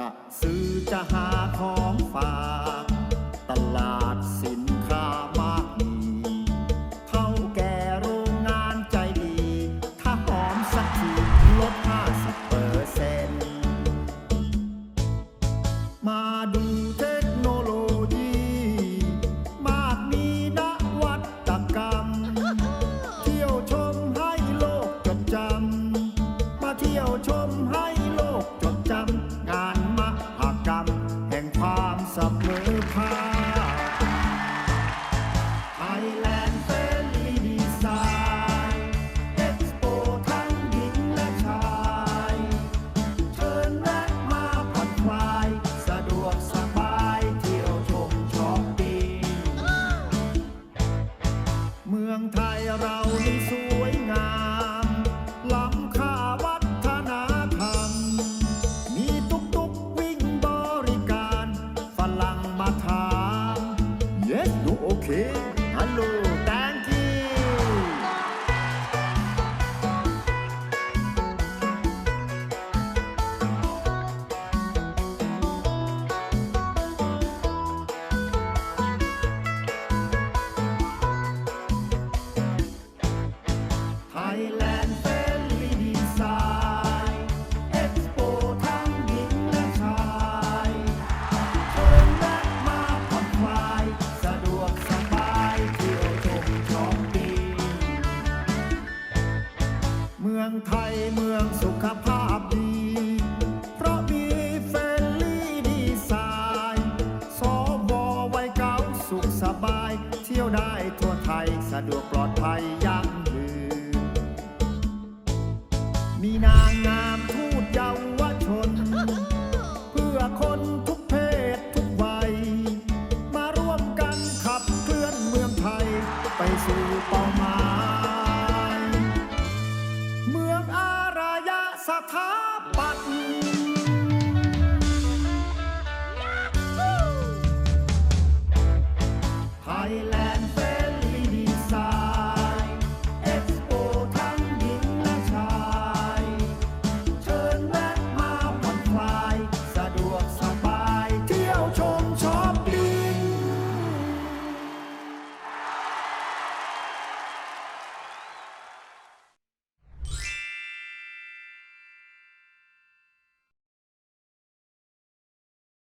จะซื้อจะหาของฝาก มีสวยงามล้ำค่าวัฒนธรรม มีตุ๊กตุ๊กวิ่งบริการฝรั่งมาถาม Yes ดูโอ ไทยเมืองสุขภาพดี เพราะมีเฟลลี่ดีไซน์สวไว้เก่าสุขสบาย เที่ยวได้ทั่วไทยสะดวกปลอดภัยยั่งยืน องอารยะสถา